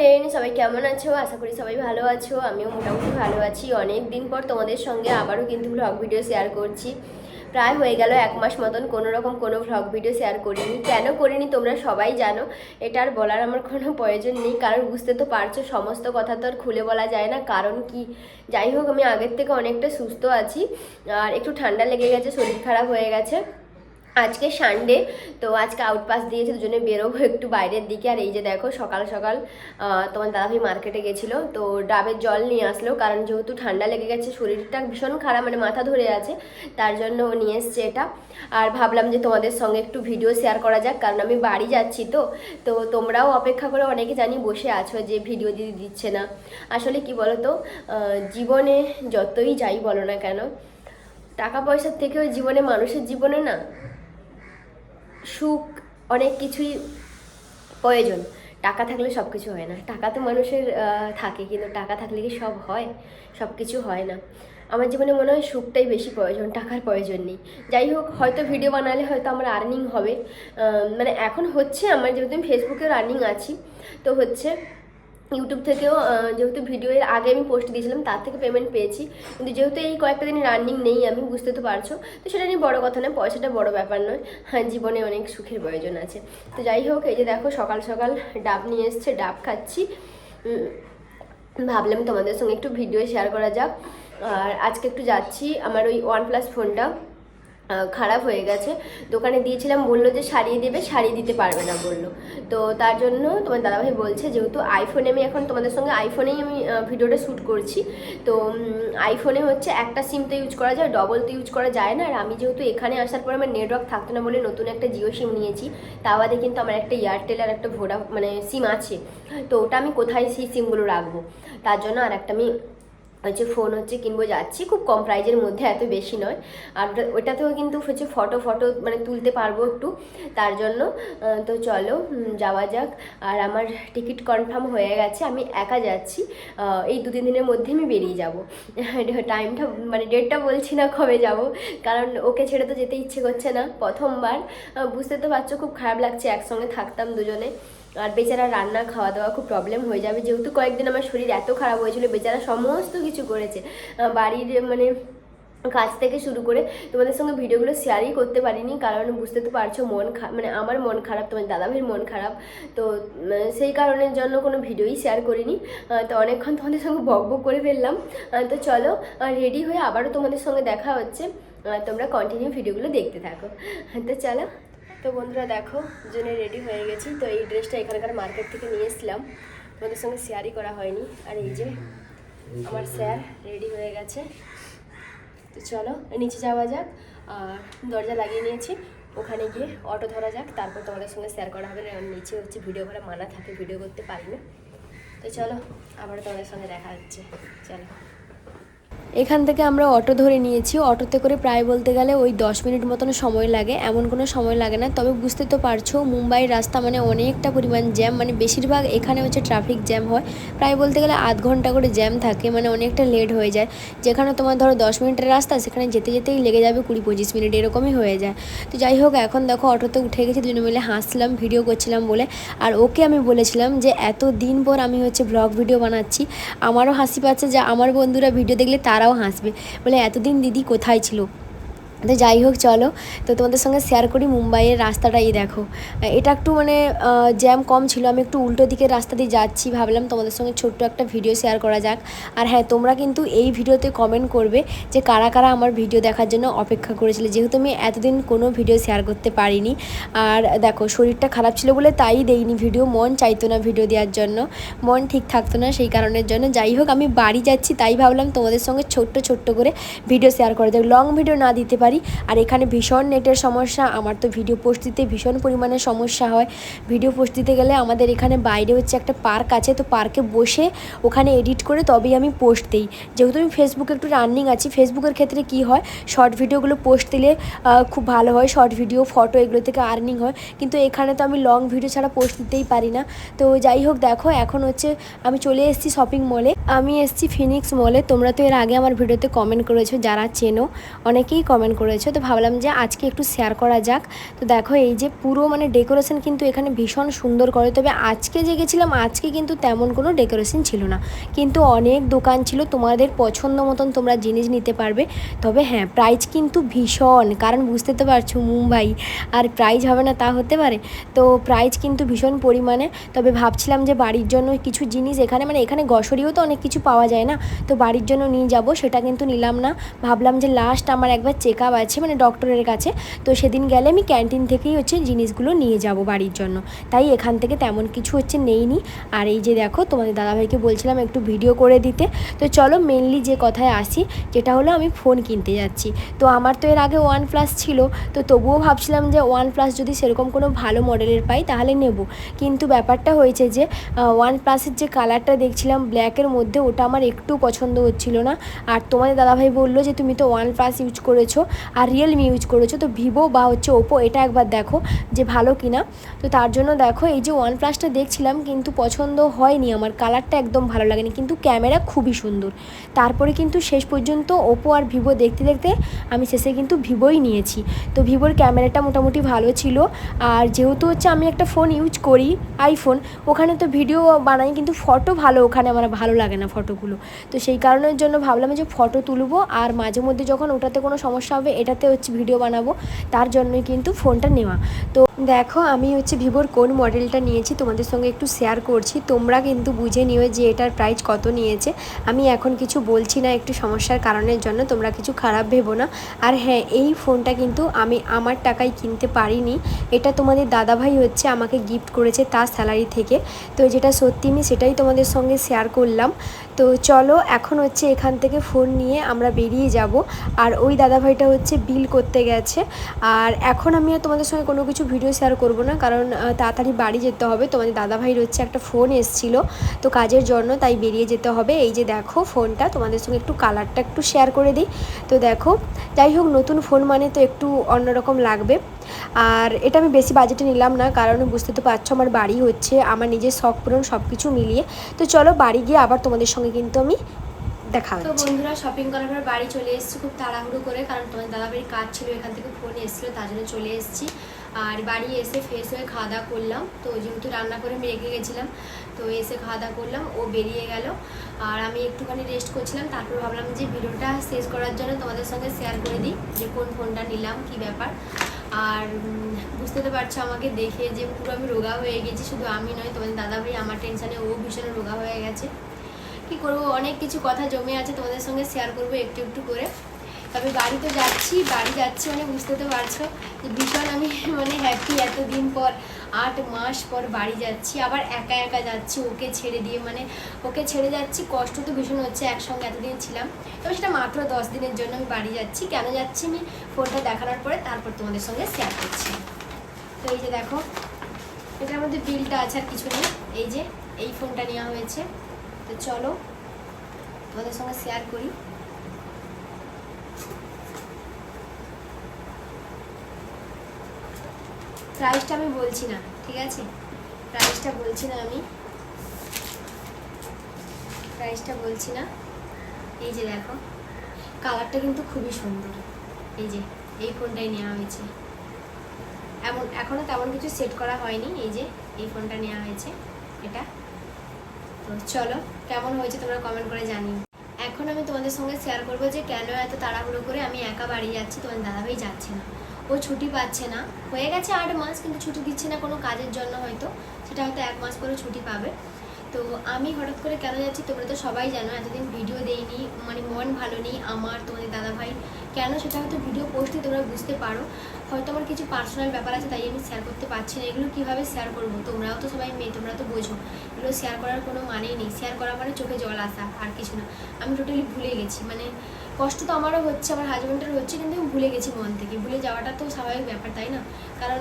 Friend সবাই কেমন আছো? আশা করি সবাই ভালো আছো। আমিও মোটামুটি ভালো আছি। অনেক দিন পর তোমাদের সঙ্গে আবারও কিন্তু ব্লগ ভিডিও শেয়ার করছি। প্রায় হয়ে গেল এক মাস মতন কোনো রকম কোনো ভ্লগ ভিডিও শেয়ার করিনি। কেন করিনি তোমরা সবাই জানো। এটা আর বলার আমার কোনো প্রয়োজন নেই। কারণ বুঝতে তো পারছ, সমস্ত কথা তো আর খুলে বলা যায় না। কারণ কি? যাই হোক, আমি আগের থেকে অনেকটা সুস্থ আছি। আর একটু ঠান্ডা লেগে গেছে, শরীর খারাপ হয়ে গেছে। আজকে সানডে তো আজকে আউটপাস দিয়েছে, দুজনে বেরোবো একটু বাইরের দিকে। আর এই যে দেখো, সকাল সকাল তোমার দাদাভাই মার্কেটে গেছিল, তো ডাবের জল নিয়ে আসলো। কারণ যেহেতু ঠান্ডা লেগে গেছে, শরীরটা ভীষণ খারাপ মানে মাথা ধরে আছে, তার জন্য ও নিয়ে এসছে এটা। আর ভাবলাম যে তোমাদের সঙ্গে একটু ভিডিও শেয়ার করা যাক, কারণ আমি বাড়ি যাচ্ছি তো। তো তোমরাও অপেক্ষা করে অনেকে জানি বসে আছো যে ভিডিও দিদি দিচ্ছে না। আসলে কি বলো তো জীবনে যতই যাই বলো না কেন, টাকা পয়সার থেকেও জীবনে মানুষের জীবনে না সুখ, অনেক কিছুই প্রয়োজন। টাকা থাকলে সব কিছু হয় না। টাকা তো মানুষের থাকে, কিন্তু টাকা থাকলে কি সব হয়? সব কিছু হয় না। আমার জীবনে মনে হয় সুখটাই বেশি প্রয়োজন, টাকার প্রয়োজন নেই। যাই হোক, হয়তো ভিডিও বানালে হয়তো আমার আর্নিং হবে। মানে এখন হচ্ছে, আমার যেহেতু আমি ফেসবুকেও আর্নিং আছি, তো হচ্ছে ইউটিউব থেকেও যেহেতু ভিডিও এর আগে আমি পোস্ট দিয়েছিলাম, তার থেকে পেমেন্ট পেয়েছি। কিন্তু যেহেতু এই কয়েকটা দিন রানিং নেই, আমি বুঝতে তো পারছ। তো সেটা নিয়ে বড় কথা নয়, পয়সাটা বড় ব্যাপার নয়। হ্যাঁ জীবনে অনেক সুখের প্রয়োজন আছে। তো যাই হোক, এই যে দেখো, সকাল সকাল ডাব নিয়ে এসছে, ডাব খাচ্ছি। ভাবলাম তোমাদের সঙ্গে একটু ভিডিও শেয়ার করা যাক। আর আজকে একটু যাচ্ছি আমার ওই ওয়ান প্লাস ফোনটা খারাপ হয়ে গেছে। দোকানে দিয়েছিলাম, বলল যে সারিয়ে দেবে, সারিয়ে দিতে পারবে না বলল। তো তার জন্য তোমার দাদাভাই বলছে, যেহেতু আইফোনে আমি এখন তোমাদের সঙ্গে আইফোনেই আমি ভিডিওটা শ্যুট করছি। তো আইফোনে হচ্ছে একটা সিম তো ইউজ করা যায় ডবল তো ইউজ করা যায় না। আর আমি যেহেতু এখানে আসার পর আমার নেটওয়ার্ক থাকতো না বলে নতুন একটা জিও সিম নিয়েছি তা বাদে কিন্তু আমার একটা এয়ারটেল আর একটা ভোডা মানে সিম আছে। তো ওটা আমি কোথায় সেই সিমগুলো রাখব? তার জন্য আর একটা আমি হচ্ছে ফোন হচ্ছে কিনবো যাচ্ছি। খুব কম প্রাইজের মধ্যে, এত বেশি নয়। আর ওটা- ওটাতেও কিন্তু হচ্ছে ফটো ফটো মানে তুলতে পারব একটু। তার জন্য তো চলো যাওয়া যাক। আর আমার টিকিট কনফার্ম হয়ে গেছে, আমি একা যাচ্ছি। এই দু তিন দিনের মধ্যে আমি বেরিয়ে যাব। টাইমটা মানে ডেটটা বলছি না কবে যাব। কারণ ওকে ছেড়ে তো যেতে ইচ্ছে করছে না, প্রথমবার। বুঝতে তো পারছ, খুব খারাপ লাগছে, একসঙ্গে থাকতাম দুজনে। আর বেচারা রান্না খাওয়া দাওয়া খুব প্রবলেম হয়ে যাবে। যেহেতু কয়েকদিন আমার শরীর এত খারাপ হয়েছিল, বেচারা সমস্ত কিছু করেছে। বাড়ির মানে কাজ থেকে শুরু করে তোমাদের সঙ্গে ভিডিওগুলো শেয়ারই করতে পারিনি, কারণ বুঝতে তো পারছ মন মানে আমার মন খারাপ, তোমার দাদাভাইয়ের মন খারাপ। তো সেই কারণের জন্য কোনো ভিডিওই শেয়ার করিনি। তো অনেকক্ষণ তোমাদের সঙ্গে বক বক করে ফেললাম। তো চলো রেডি হয়ে আবারও তোমাদের সঙ্গে দেখা হচ্ছে। তোমরা কন্টিনিউ ভিডিওগুলো দেখতে থাকো। তো চলো। তো বন্ধুরা দেখো, দুজনে রেডি হয়ে গেছি। তো এই ড্রেসটা এখানকার মার্কেট থেকে নিয়ে এসলাম তোমাদের সঙ্গে শেয়ারই করা হয়নি। আর এই যে আমার স্যার রেডি হয়ে গেছে। তো চলো, নিচে যাওয়া যাক। আর দরজা লাগিয়ে নিয়েছি। ওখানে গিয়ে অটো ধরা যাক। তারপর তোমাদের সঙ্গে শেয়ার করা হবে। নিচে হচ্ছে ভিডিও করা মানা থাকে ভিডিও করতে পারি না তো চলো, আবার তোমাদের সঙ্গে দেখা হচ্ছে। চলো। এখান থেকে আমরা অটো ধরে নিয়েছি। অটোতে করে প্রায় বলতে গেলে ওই দশ মিনিট মতন সময় লাগে। এমন কোনো সময় লাগে না। তবে বুঝতে তো পারছ মুম্বাইয়ের রাস্তা মানে অনেকটা পরিমাণ জ্যাম। মানে বেশিরভাগ এখানে হচ্ছে ট্রাফিক জ্যাম হয়। প্রায় বলতে গেলে আধ ঘণ্টা করে জ্যাম থাকে। মানে অনেকটা লেট হয়ে যায়। যেখানে তোমার ধরো দশ মিনিটের রাস্তা, সেখানে যেতে যেতেই লেগে যাবে কুড়ি পঁচিশ মিনিট। এরকমই হয়ে যায়। তো যাই হোক, এখন দেখো অটোতে উঠে গেছি। দুজনে মিলে হাসলাম ভিডিও করছিলাম বলে। আর ওকে আমি বলেছিলাম যে এত দিন পর আমি হচ্ছে ব্লগ ভিডিও বানাচ্ছি। আমারও হাসি পাচ্ছে যে, আমার বন্ধুরা ভিডিও দেখলে তারাও হাসবে। বলে এতদিন দিদি কোথায় ছিল? তো যাই হোক, চলো। তো তোমাদের সঙ্গে শেয়ার করি মুম্বাইয়ের রাস্তাটা, এই দেখো। এটা একটু মানে জ্যাম কম ছিল। আমি একটু উল্টো দিকের রাস্তা দিয়ে যাচ্ছি, ভাবলাম তোমাদের সঙ্গে ছোট্ট একটা ভিডিও শেয়ার করা যাক। আর হ্যাঁ তোমরা কিন্তু এই ভিডিওতে কমেন্ট করবে যে কারা কারা আমার ভিডিও দেখার জন্য অপেক্ষা করেছিলে। যেহেতু আমি এতদিন কোনো ভিডিও শেয়ার করতে পারিনি। আর দেখো, শরীরটা খারাপ ছিল বলে তাই দেইনি ভিডিও মন চাইতো না ভিডিও দেওয়ার জন্য। মন ঠিক থাকতো না সেই কারণের জন্য। যাই হোক, আমি বাড়ি যাচ্ছি, তাই ভাবলাম তোমাদের সঙ্গে ছোট্ট ছোট্ট করে ভিডিও শেয়ার করে যাক লং ভিডিও না দিতে পারি আর এখানে ভীষণ নেটের সমস্যা, আমার তো ভিডিও পোস্ট দিতে ভীষণ পরিমাণে সমস্যা হয়। ভিডিও পোস্ট দিতে গেলে আমাদের এখানে বাইরে হচ্ছে একটা পার্ক আছে, তো পার্কে বসে ওখানে এডিট করে তবেই আমি পোস্ট দিই। যেহেতু আমি ফেসবুকে একটু রানিং আছি ফেসবুকের ক্ষেত্রে কি হয় শর্ট ভিডিওগুলো পোস্ট দিলে খুব ভালো হয়। শর্ট ভিডিও ফটো এগুলো থেকে আর্নিং হয়। কিন্তু এখানে তো আমি লং ভিডিও ছাড়া পোস্ট দিতেই পারি না। তো যাই হোক, দেখো এখন হচ্ছে আমি চলে এসেছি শপিং মলে আমি এসেছি ফিনিক্স মলে তোমরা তো এর আগে আমার ভিডিওতে কমেন্ট করেছ, যারা চেনো, অনেকেই কমেন্ট করেছ, তো ভাবলাম যে আজকে একটু শেয়ার করা যাক। তো দেখো, এই যে পুরো মানে ডেকোরেশন কিন্তু এখানে ভীষণ সুন্দর করে, তবে আজকে যে গেছিলাম, আজকে কিন্তু তেমন কোনো ডেকোরেশন ছিল না। কিন্তু অনেক দোকান ছিল, তোমাদের পছন্দ মতন তোমরা জিনিস নিতে পারবে। তবে হ্যাঁ প্রাইজ কিন্তু ভীষণ, কারণ বুঝতে তো পারছ মুম্বাই, আর প্রাইজ হবে না তা হতে পারে। তো প্রাইজ কিন্তু ভীষণ পরিমাণে, তবে ভাবছিলাম যে বাড়ির জন্য কিছু জিনিস এখানে মানে এখানে গসরিও তো অনেক কিছু পাওয়া যায় না, তো বাড়ির জন্য নিয়ে যাব, সেটা কিন্তু নিলাম না। ভাবলাম যে লাস্ট আমার একবার চেক আপ আছে মানে ডক্টরের কাছে, তো সেদিন গেলে আমি ক্যান্টিন থেকেই হচ্ছে জিনিসগুলো নিয়ে যাব বাড়ির জন্য। তাই এখান থেকে তেমন কিছু হচ্ছে নেইনি। আর এই যে দেখো, তোমাদের দাদাভাইকে বলছিলাম একটু ভিডিও করে দিতে। তো চলো মেনলি যে কথায় আসি, যেটা হলো আমি ফোন কিনতে যাচ্ছি। তো আমার তো এর আগে ওয়ান প্লাস ছিল, তো তবুও ভাবছিলাম যে ওয়ান প্লাস যদি সেরকম কোনো ভালো মডেলের পাই তাহলে নেব। কিন্তু ব্যাপারটা হয়েছে যে ওয়ান প্লাসের যে কালারটা দেখছিলাম ব্ল্যাকের মধ্যে, ওটা আমার একটু পছন্দ হচ্ছিল না। আর তোমাদের দাদাভাই বলল যে, তুমি তো ওয়ান প্লাস ইউজ করেছ আর রিয়েলমি ইউজ করেছ, তো ভিভো বা হচ্ছে ওপো এটা একবার দেখো যে ভালো কিনা। তো তার জন্য দেখো, এই যে ওয়ান প্লাসটা দেখছিলাম, কিন্তু পছন্দ হয়নি আমার কালারটা একদম ভালো লাগেনি, কিন্তু ক্যামেরা খুবই সুন্দর। তারপরে কিন্তু শেষ পর্যন্ত ওপো আর ভিভো দেখতে দেখতে আমি শেষে কিন্তু ভিভোই নিয়েছি। তো ভিভোর ক্যামেরাটা মোটামুটি ভালো ছিল। আর যেহেতু হচ্ছে আমি একটা ফোন ইউজ করি আইফোন ওখানে তো ভিডিও বানাই, কিন্তু ফটো ভালো, ওখানে আমার ভালো লাগে না ফটোগুলো তো সেই কারণের জন্য ভাবলাম যে ফটো তুলবো, আর মাঝে মধ্যে যখন ওটাতে কোনো সমস্যা হবে, এটাতে হচ্ছে ভিডিও বানাবো, তার জন্যই কিন্তু ফোনটা নেওয়া। তো দেখো, আমি হচ্ছে ভিভোর কোন মডেলটা নিয়েছি তোমাদের সঙ্গে একটু শেয়ার করছি। তোমরা কিন্তু বুঝে নিও যে এটার প্রাইস কত নিয়েছে। আমি এখন কিছু বলছি না একটু সমস্যার কারণের জন্য, তোমরা কিছু খারাপ ভেবো না। আর হ্যাঁ এই ফোনটা কিন্তু আমি আমার টাকায় কিনতে পারিনি। এটা তোমাদের দাদাভাই হচ্ছে আমাকে গিফট করেছে তার স্যালারি থেকে। তো যেটা সত্যি আমি সেটাই তোমাদের সঙ্গে শেয়ার করলাম। তো চলো এখন হচ্ছে এখান থেকে ফোন নিয়ে আমরা বেরিয়ে যাব। আর ওই দাদাভাইটা হচ্ছে বিল করতে গেছে। আর এখন আমি আর তোমাদের সঙ্গে কোনো কিছু ভিডিও শেয়ার করব না, কারণ তাড়াতাড়ি বাড়ি যেতে হবে। তোমাদের দাদাভাইয়ের হচ্ছে একটা ফোন এসছিল, তো কাজের জন্য তাই বেরিয়ে যেতে হবে। এই যে দেখো ফোনটা তোমাদের সঙ্গে একটু কালারটা একটু শেয়ার করে দিই। তো দেখো, যাই হোক, নতুন ফোন মানে তো একটু অন্যরকম লাগবে। আর এটা আমি বেশি বাজেটে নিলাম না কারণ বুঝতে তো পারছ আমার বাড়ি হচ্ছে আমার নিজের শখ পূরণ সব কিছু মিলিয়ে। তো চলো বাড়ি গিয়ে আবার তোমাদের সঙ্গে কিন্তু আমি দেখা তো বন্ধুরা শপিং করার পর বাড়ি চলে এসেছি খুব তাড়াহুড়ো করে কারণ তোমার দাদাবাড়ির কাজ ছিল এখান থেকে ফোন এসেছিল তার জন্য চলে এসেছি। আর বাড়ি এসে ফ্রেশ হয়ে খাওয়া দাওয়া করলাম তো যেহেতু রান্না করে আমি রেখে গেছিলাম তো এসে খাওয়া দাওয়া করলাম ও বেরিয়ে গেল। আর আমি একটুখানি রেস্ট করছিলাম তারপর ভাবলাম যে ভিডিওটা শেষ করার জন্য তোমাদের সঙ্গে শেয়ার করে দিই যে কোন ফোনটা নিলাম কি ব্যাপার। আর বুঝতে তো পারছ আমাকে দেখে যে পুরো আমি রোগা হয়ে গেছি, শুধু আমি নয়, তোমাদের দাদা ভাই আমার টেনশানে ও ভীষণ রোগা হয়ে গেছে। কি করব? অনেক কিছু কথা জমে আছে, তোমাদের সঙ্গে শেয়ার করব একটু একটু করে। তবে বাড়ি তো যাচ্ছি, বাড়ি যাচ্ছি মানে বুঝতে তো পারছ যে ভীষণ আমি মানে হ্যাপি এতদিন পর, আট মাস পর বাড়ি যাচ্ছি, আবার একা একা যাচ্ছি, ওকে ছেড়ে দিয়ে মানে ওকে ছেড়ে যাচ্ছি, কষ্ট তো ভীষণ হচ্ছে একসঙ্গে এতদিন ছিলাম। তবে সেটা মাত্র দশ দিনের জন্য আমি বাড়ি যাচ্ছি, কেন যাচ্ছি আমি ফোনটা দেখানোর পরে তারপর তোমাদের সঙ্গে শেয়ার করছি। তো এই যে দেখো, এটার মধ্যে বিলটা আছে আর কিছু নেই, এই যে, এই ফোনটা নেওয়া হয়েছে। তো চলো তোমাদের সঙ্গে শেয়ার করি। প্রাইসটা আমি বলছি না, ঠিক আছে? প্রাইসটা বলছি না আমি। প্রাইসটা বলছি না। এই যে দেখো কালারটা কিন্তু খুবই সুন্দর। এই যে, এই ফোনটাই নেওয়া হয়েছে। এমন এখনও তেমন কিছু সেট করা হয়নি, এই যে, এই ফোনটা নেওয়া হয়েছে, এটা। তো চলো, কেমন হয়েছে তোমরা কমেন্ট করে জানি এখন আমি তোমাদের সঙ্গে শেয়ার করব যে কেন এত তাড়াহুড়ো করে আমি একা বাড়ি যাচ্ছি, তোমার দাদাভাই যাচ্ছে না। ও ছুটি পাচ্ছে না। হয়ে গেছে আট মাস, কিন্তু ছুটি দিচ্ছে না কোনো কাজের জন্য হয়তো। সেটা হয়তো এক মাস পরে ছুটি পাবে। তো আমি হঠাৎ করে কেন যাচ্ছি তোমরা তো সবাই জানো, এতদিন ভিডিও দেইনি মানে মন ভালো নেই আমার, তোমাদের দাদাভাই। কেন? সেটা হয়তো ভিডিও পোস্টে তোমরা বুঝতে পারো। হয়তো আমার কিছু পার্সোনাল ব্যাপার আছে, তাই আমি শেয়ার করতে পারছি না। এগুলো কীভাবে শেয়ার করব? তোমরাও তো সবাই মেয়ে, তোমরা তো বোঝো। এগুলো শেয়ার করার কোনো মানেই নেই। শেয়ার করা মানে চোখে জল আসা, আর কিছু না। আমি টোটালি ভুলে গেছি। মানে কষ্ট তো আমারও হচ্ছে, আমার হাজব্যান্ডের হচ্ছে, কিন্তু আমি ভুলে গেছি মন থেকে। ভুলে যাওয়াটা তো স্বাভাবিক ব্যাপার, তাই না? কারণ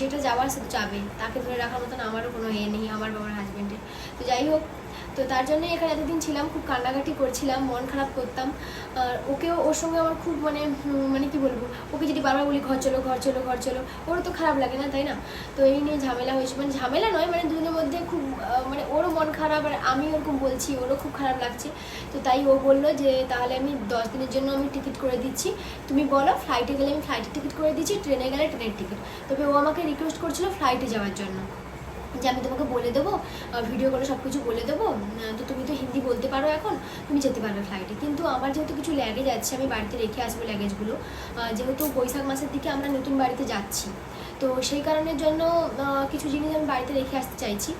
যেটা যাওয়ার সে তো যাবে। তাকে ধরে রাখার মতন আমারও কোনো এ নেই, আমার বাবার হাজব্যান্ডের তো যাই হোক তো তার জন্যই এখানে এতদিন ছিলাম, খুব কান্নাকাটি করছিলাম, মন খারাপ করতাম। আর ওকেও, ওর সঙ্গে আমার খুব মানে মানে কি বলব, ওকে যদি বারবার বলি, ঘর চলো ঘর চলো ঘর চলো, ওরও তো খারাপ লাগে না, তাই না? তো এই নিয়ে ঝামেলা হয়েছে। মানে ঝামেলা নয় মানে দুজনের মধ্যে খুব মানে ওরও মন খারাপ, আর আমি ওরকম বলছি, ওরও খুব খারাপ লাগছে। তো তাই ও বলল যে, তাহলে আমি দশ দিনের জন্য আমি টিকিট করে দিচ্ছি। তুমি বলো ফ্লাইটে গেলে আমি ফ্লাইটের টিকিট করে দিচ্ছি, ট্রেনে গেলে ট্রেনের টিকিট। তবে ও আমাকে রিকোয়েস্ট করছিল ফ্লাইটে যাওয়ার জন্য। যে আমি তোমাকে বলে দেবো ভিডিও করে সব কিছু বলে দেবো তো তুমি তো হিন্দি বলতে পারো এখন, তুমি যেতে পারবে ফ্লাইটে কিন্তু আমার যেহেতু কিছু ল্যাগেজ আছে, আমি বাড়িতে রেখে আসব ল্যাগেজগুলো যেহেতু বৈশাখ মাসের দিকে আমরা নতুন বাড়িতে যাচ্ছি, তো সেই কারণের জন্য কিছু জিনিস আমি বাড়িতে রেখে আসতে চাইছি।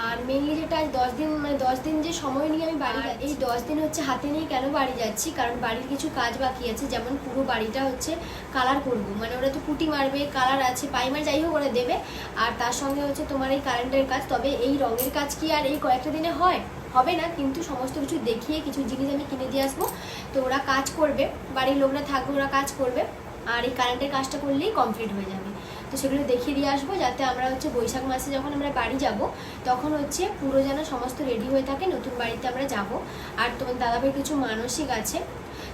আর মেনলি যেটা আজ দশ দিন মানে দশ দিন যে সময় নিয়ে আমি বাড়ি এই দশ দিন হচ্ছে হাতে নিয়ে কেন বাড়ি যাচ্ছি? কারণ বাড়ির কিছু কাজ বাকি আছে যেমন পুরো বাড়িটা হচ্ছে কালার করব। মানে ওরা তো পুটি মারবে কালার আছে পাইমার যাই হোক ওরা দেবে। আর তার সঙ্গে হচ্ছে তোমার এই কারেন্টের কাজ। তবে এই রঙের কাজ কি আর এই কয়েকটা দিনে হয়? হবে না কিন্তু সমস্ত কিছু দেখিয়ে কিছু জিনিস আমি কিনে দিয়ে আসব। তো ওরা কাজ করবে বাড়ির লোকরা থাকবে ওরা কাজ করবে। আর এই কারেন্টের কাজটা করলেই কমপ্লিট হয়ে যাবে। তো সেগুলো দেখিয়ে দিয়ে আসব, যাতে আমরা হচ্ছে বৈশাখ মাসে যখন আমরা বাড়ি যাব, তখন হচ্ছে পুরো যেন সমস্ত রেডি হয়ে থাকে, নতুন বাড়িতে আমরা যাব। আর তোমার দাদাভাই কিছু মানসিক আছে,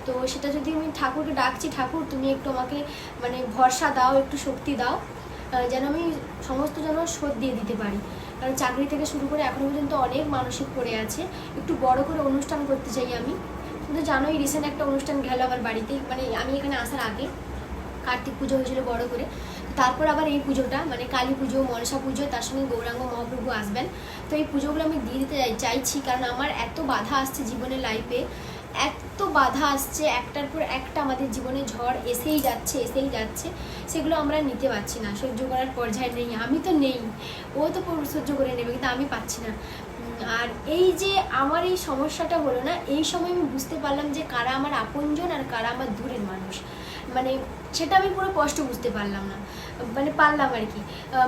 তো সেটা যদি আমি ঠাকুরকে ডাকছি, ঠাকুর, তুমি একটু আমাকে মানে ভরসা দাও, একটু শক্তি দাও যেন আমি সমস্ত যেন শোধ দিয়ে দিতে পারি। কারণ চাকরি থেকে শুরু করে এখনও পর্যন্ত অনেক মানসিক পড়ে আছে। একটু বড় করে অনুষ্ঠান করতে চাই আমি। কিন্তু জানোই রিসেন্ট একটা অনুষ্ঠান গেল আমার বাড়িতে। মানে আমি এখানে আসার আগে কার্তিক পুজো হয়েছিল বড় করে। তারপর আবার এই পুজোটা মানে কালী পুজো, মনসা পুজো, তার সঙ্গে গৌরাঙ্গ মহাপ্রভু আসবেন। তো এই পুজোগুলো আমি দিয়ে দিতে চাই- চাইছি, কারণ আমার এত বাধা আসছে জীবনের লাইফে এত বাধা আসছে, একটার পর একটা আমাদের জীবনে ঝড় এসেই যাচ্ছে এসেই যাচ্ছে। সেগুলো আমরা নিতে পারছি না, সহ্য করার পর্যায়ে নেই, আমি তো নেই। ও তো সহ্য করে নেবে, কিন্তু আমি পাচ্ছি না। আর এই যে আমার এই সমস্যাটা হলো না, এই সময় আমি বুঝতে পারলাম যে কারা আমার আপনজন আর কারা আমার দূরের মানুষ। মানে সেটা আমি পুরো কষ্ট বুঝতে পারলাম না। মানে পারলাম আর কি।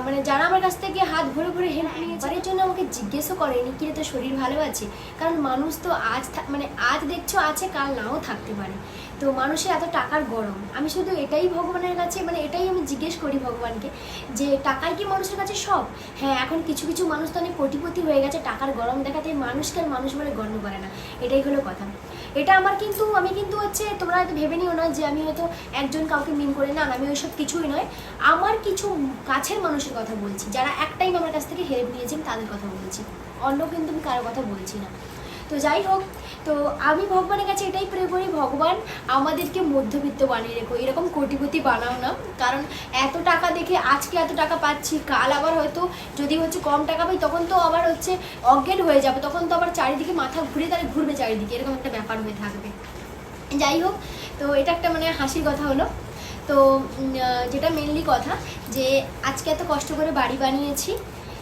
মানে যারা আমার কাছ থেকে হাত ভরে ভরে হেল্প নিয়েছে এর জন্য আমাকে জিজ্ঞেসও করেনি কিরে তো শরীর ভালো আছে? কারণ মানুষ তো আজ মানে আজ দেখছ আছে কাল নাও থাকতে পারে। তো মানুষের এত টাকার গরম। আমি শুধু এটাই ভগবানের কাছে মানে এটাই আমি জিজ্ঞেস করি ভগবানকে যে টাকাই কি মানুষের কাছে সব? হ্যাঁ এখন কিছু কিছু মানুষ তো অনেক কোটিপতি হয়ে গেছে, টাকার গরম দেখাতে মানুষকে আর মানুষ বলে গণ্য করে না। এটাই হলো কথা। এটা আমার কিন্তু, আমি কিন্তু হচ্ছে, তোমরা হয়তো ভেবে নিও না যে আমি হয়তো একজন কাউকে মিন করে না আমি ওইসব কিছুই নয়। আমার কিছু কাছের মানুষের কথা বলছি, যারা একটাই আমার কাছ থেকে হেল্প নিয়েছেন তাদের কথা বলছি। অন্য কিন্তু আমি কারোর কথা বলছি না। তো যাই হোক তো আমি ভগবানের কাছে এটাই প্রে করি, ভগবান আমাদেরকে মধ্যবিত্ত বানিয়ে রেখো। এরকম কোটিপতি বানাও না। কারণ এত টাকা দেখে আজকে এত টাকা পাচ্ছি, কাল আবার হয়তো যদি হচ্ছে কম টাকা পাই, তখন তো আবার হচ্ছে অজ্ঞান হয়ে যাবে। তখন তো আবার চারিদিকে মাথা ঘুরে তাহলে ঘুরবে চারিদিকে। এরকম একটা ব্যাপার হয়ে থাকবে। যাই হোক, তো এটা একটা মানে হাসির কথা হলো। তো যেটা মেনলি কথা যে আজকে এত কষ্ট করে বাড়ি বানিয়েছি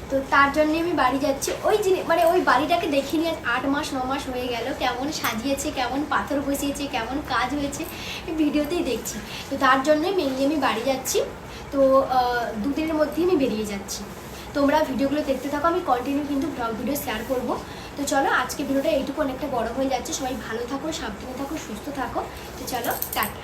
তো তার জন্য আমি বাড়ি যাচ্ছি। ওই জিনিস মানে ওই বাড়িটাকে দেখিনি আজ আট মাস, ন মাস হয়ে গেল। কেমন সাজিয়েছে, কেমন পাথর বসিয়েছে, কেমন কাজ হয়েছে ভিডিওতেই দেখছি। তো তার জন্যই মেনলি আমি বাড়ি যাচ্ছি। তো দুদিনের মধ্যেই আমি বেরিয়ে যাচ্ছি। তোমরা ভিডিওগুলো দেখতে থাকো, আমি কন্টিনিউ কিন্তু ব্লগ ভিডিও শেয়ার করব। তো চলো আজকে ভিডিওটা এইটুকু, অনেকটা বড় হয়ে যাচ্ছে। সবাই ভালো থাকো, সাবধানে থাকো, সুস্থ থাকো। তো চলো, টাটা।